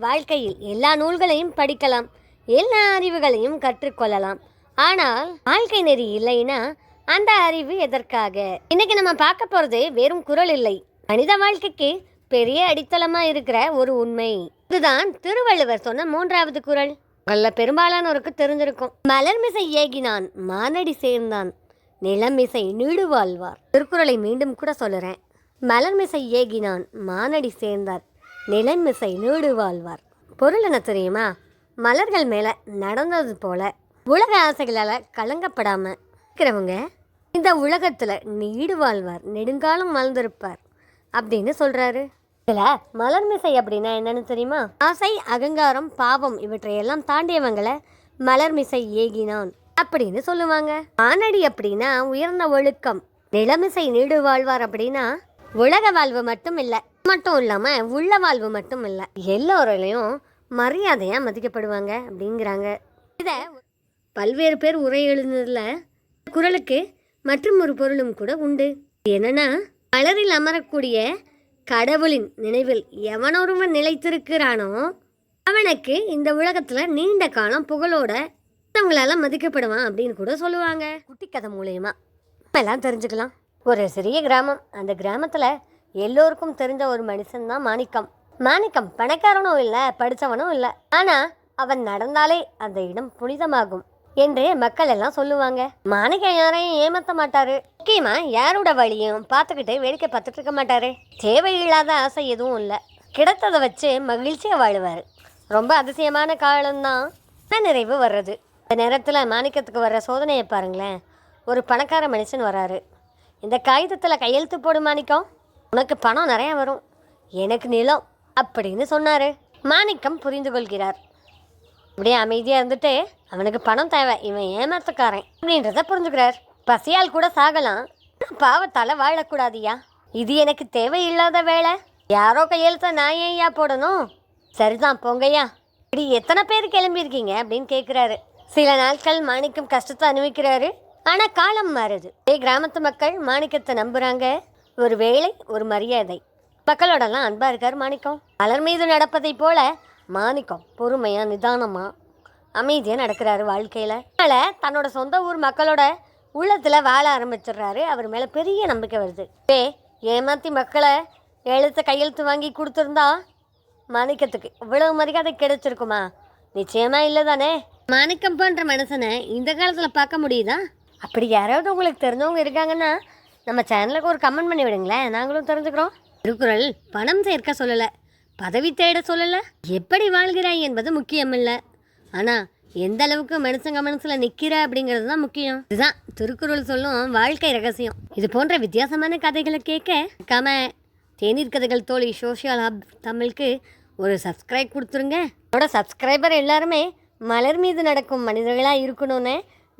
வாழ்க்கையில் எல்லா நூல்களையும் படிக்கலாம் எல்லா அறிவுகளையும் கற்றுக்கொள்ளலாம். ஆனால் வாழ்க்கை நெறி இல்லைன்னா அந்த அறிவு எதற்காக? இன்னைக்கு நம்ம பார்க்க போறது வெறும் குரல் இல்லை. மனித வாழ்க்கைக்கு பெரிய அடித்தளமா இருக்கிற ஒரு உண்மை. இதுதான் திருவள்ளுவர் சொன்ன மூன்றாவது குரல். நல்ல பெரும்பாலானோருக்கு தெரிஞ்சிருக்கும். மலர்மிசை ஏகினான் மானடி சேர்ந்தான். நிலமிசை நீடுவாழ்வார். திருக்குறளை மீண்டும் கூட சொல்லுறேன். மலர்மிசை ஏகினான் மானடி சேர்ந்தார். நிலமிசை நீடு வாழ்வார் பொருள் என்ன தெரியுமா? மலர்கள் மேலே நடந்தது போல உலக ஆசைகளால் கலங்கப்படாமல் இருக்கிறவங்க இந்த உலகத்தில் நீடு வாழ்வார் நெடுங்காலம் வாழ்ந்திருப்பார் அப்படின்னு சொல்கிறாரு இதில் மலர்மிசை அப்படின்னா என்னன்னு தெரியுமா? ஆசை அகங்காரம் பாவம் இவற்றையெல்லாம் தாண்டியவங்களை மலர்மிசை ஏகினான் அப்படின்னு சொல்லுவாங்க. ஆனடி அப்படின்னா உயர்ந்த ஒழுக்கம். நிலமிசை நீடு வாழ்வார் அப்படின்னா உலக வாழ்வு மட்டும் இல்லை மட்டும் இல்லாமல் உள்ள வாழ்வு மட்டும் இல்லை எல்லோரையும் மரியாதையாக மதிக்கப்படுவாங்க அப்படிங்கிறாங்க. இதை பல்வேறு பேர் உரை எழுந்ததில் குரலுக்கு மற்றும் ஒரு பொருளும் கூட உண்டு. என்னன்னா மலரில் அமரக்கூடிய கடவுளின் நினைவில் எவனொருவன் நிலைத்திருக்கிறானோ அவனுக்கு இந்த உலகத்தில் நீண்ட காலம் புகழோட மற்றவங்களால மதிக்கப்படுவான் அப்படின்னு கூட சொல்லுவாங்க. குட்டி கதை மூலயமா. எல்லாம் தெரிஞ்சுக்கலாம். ஒரு சிறிய கிராமம். அந்த கிராமத்தில் எல்லோருக்கும் தெரிஞ்ச ஒரு மனுஷன் தான் மாணிக்கம். மாணிக்கம் பணக்காரனும் இல்லை படித்தவனும் இல்லை. ஆனால் அவன் நடந்தாலே அந்த இடம் புனிதமாகும் என்று மக்கள் எல்லாம் சொல்லுவாங்க. மாணிக்கம் யாரையும் ஏமாத்த மாட்டாரு. முக்கியமா யாரோட வழியும் பார்த்துக்கிட்டு வேடிக்கை பார்த்துட்டு இருக்க மாட்டாரு. தேவையில்லாத ஆசை எதுவும் இல்லை. கிடைத்ததை வச்சு மகிழ்ச்சியாக வாழுவார். ரொம்ப அதிசயமான காலம்தான் நிறைவு வர்றது. இந்த நேரத்தில் மாணிக்கத்துக்கு வர்ற சோதனையை பாருங்களேன். ஒரு பணக்கார மனுஷன் வராரு. இந்த காகிதத்தில் கையெழுத்து போடு மாணிக்கம் உனக்கு பணம் நிறையா வரும். எனக்கு நிலம் அப்படின்னு சொன்னார். மாணிக்கம் புரிந்து கொள்கிறார். அப்படியே அமைதியாக இருந்துட்டு அவனுக்கு பணம் தேவை. இவன் ஏமாத்தக்காரன் அப்படின்றத புரிஞ்சுக்கிறார். பசியால் கூட சாகலாம். பாவத்தால் வாழக்கூடாதியா? இது எனக்கு தேவையில்லாத வேலை. யாரோ கையெழுத்த நான் ஏன்யா போடணும்? சரிதான் போங்கய்யா. இப்படி எத்தனை பேர் கிளம்பியிருக்கீங்க அப்படின்னு கேட்குறாரு சில நாட்கள் மாணிக்கம் கஷ்டத்தை அனுபவிக்கிறாரு. ஆனால் காலம் மாறுது. இதே கிராமத்து மக்கள் மாணிக்கத்தை நம்புகிறாங்க ஒரு வேலை ஒரு மரியாதை. மக்களோடலாம் அன்பாக இருக்கார் மாணிக்கம். மலர் மீது நடப்பதை போல மாணிக்கம் பொறுமையாக நிதானமாக அமைதியாக நடக்கிறாரு வாழ்க்கையில். அதனால் தன்னோட சொந்த ஊர் மக்களோட உள்ளத்தில் வாழ ஆரம்பிச்சிடுறாரு. அவர் மேலே பெரிய நம்பிக்கை வருது. ஏ ஏமாற்றி மக்களை எழுத்த கையெழுத்து வாங்கி கொடுத்துருந்தா மாணிக்கத்துக்கு இவ்வளவு மரியாதை கிடைச்சிருக்குமா? நிச்சயமாக இல்லை தானே? மாணிக்கம் போன்ற மனுஷனை இந்த காலத்தில் பார்க்க முடியுதா? அப்படி யாராவது உங்களுக்கு தெரிஞ்சவங்க இருக்காங்கன்னா நம்ம சேனலுக்கு ஒரு கமெண்ட் பண்ணி விடுங்களேன். நாங்களும் தெரிஞ்சுக்கிறோம். திருக்குறள் பணம் சேர்க்க சொல்லலை பதவி தேட சொல்லலை எப்படி வாழ்கிறாய் என்பது முக்கியம் இல்லை ஆனால் எந்த அளவுக்கு மனுஷங்க மனசில் நிற்கிற அப்படிங்கிறது தான் முக்கியம். இதுதான் திருக்குறள் சொல்லும் வாழ்க்கை ரகசியம். இது போன்ற வித்தியாசமான கதைகளை கேட்க கம தேநீர் கதைகள் தோழி சோஷியல் ஹப் தமிழுக்கு ஒரு சப்ஸ்கிரைப் கொடுத்துருங்க. என்னோட சப்ஸ்கிரைபர் எல்லாருமே மலர் மீது நடக்கும் மனிதர்களாக இருக்கணும்னு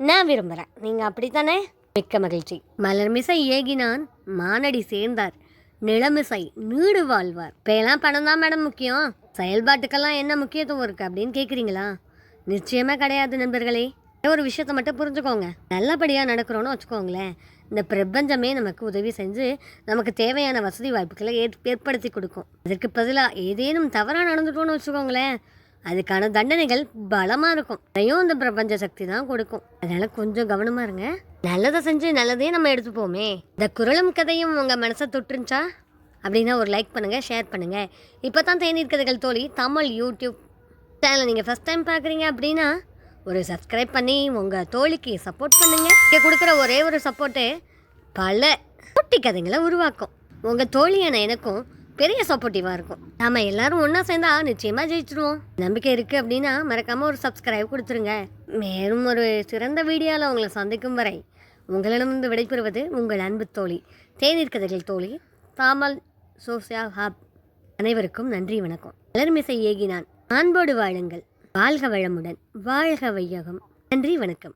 நான் விரும்புகிறேன் நீங்கள் அப்படித்தானே? மிக்க மகிழ்ச்சி. மலர்மிசை ஏகினான் மானடி சேர்ந்தார். நிலமிசை நீடு வாழ்வார். இப்போலாம் பணம் தான் மேடம் முக்கியம். செயல்பாட்டுக்கெல்லாம் என்ன முக்கியத்துவம் இருக்குது அப்படின்னு கேட்குறீங்களா நிச்சயமாக கிடையாது நண்பர்களே. ஒரு விஷயத்தை மட்டும் புரிஞ்சுக்கோங்க. நல்லபடியாக நடக்கிறோன்னு வச்சுக்கோங்களேன். இந்த பிரபஞ்சமே நமக்கு உதவி செஞ்சு நமக்கு தேவையான வசதி வாய்ப்புகளை ஏற் ஏற்படுத்தி கொடுக்கும். அதற்கு பதிலாக ஏதேனும் தவறாக நடந்துட்டோன்னு வச்சுக்கோங்களேன். அதுக்கான தண்டனைகள் பலமாக இருக்கும். அதையும் இந்த பிரபஞ்ச சக்தி தான் கொடுக்கும். அதனால கொஞ்சம் கவனமாக இருங்க. நல்லதை செஞ்சு நல்லதையே நம்ம எடுத்துப்போமே. இந்த குரலும் கதையும் உங்கள் மனசை தொட்டுருந்துச்சா அப்படின்னா ஒரு லைக் பண்ணுங்கள் ஷேர் பண்ணுங்கள் இப்போ தான் தேநீர் கதைகள் தோழி தமிழ் யூடியூப் சேனலை நீங்கள் ஃபஸ்ட் டைம் பார்க்குறீங்க அப்படின்னா ஒரு சப்ஸ்கிரைப் பண்ணி உங்கள் தோழிக்கு சப்போர்ட் பண்ணுங்கள் இங்கே கொடுக்குற ஒரே ஒரு சப்போர்ட்டு பல குட்டி கதைகளை உருவாக்கும். உங்கள் தோழியான எனக்கும் பெரிய சப்போர்ட்டிவாக இருக்கும். நம்ம எல்லாரும் ஒன்றா சேர்ந்தா நிச்சயமாக ஜெயிச்சிருவோம். நம்பிக்கை இருக்குது அப்படின்னா மறக்காமல் ஒரு சப்ஸ்கிரைப் கொடுத்துருங்க. மேலும் ஒரு சிறந்த வீடியோவில் உங்களை சந்திக்கும் வரை உங்களிடமிருந்து விடைபெறுவது உங்கள் அன்பு தோழி தேநீர் கதைகள் தோழி தாமல் சோசியா ஹாப். அனைவருக்கும் நன்றி வணக்கம். வளர்மிசை ஏகினான். அன்போடு வாழுங்கள். வாழ்க வளமுடன். வாழ்க வையகம். நன்றி வணக்கம்.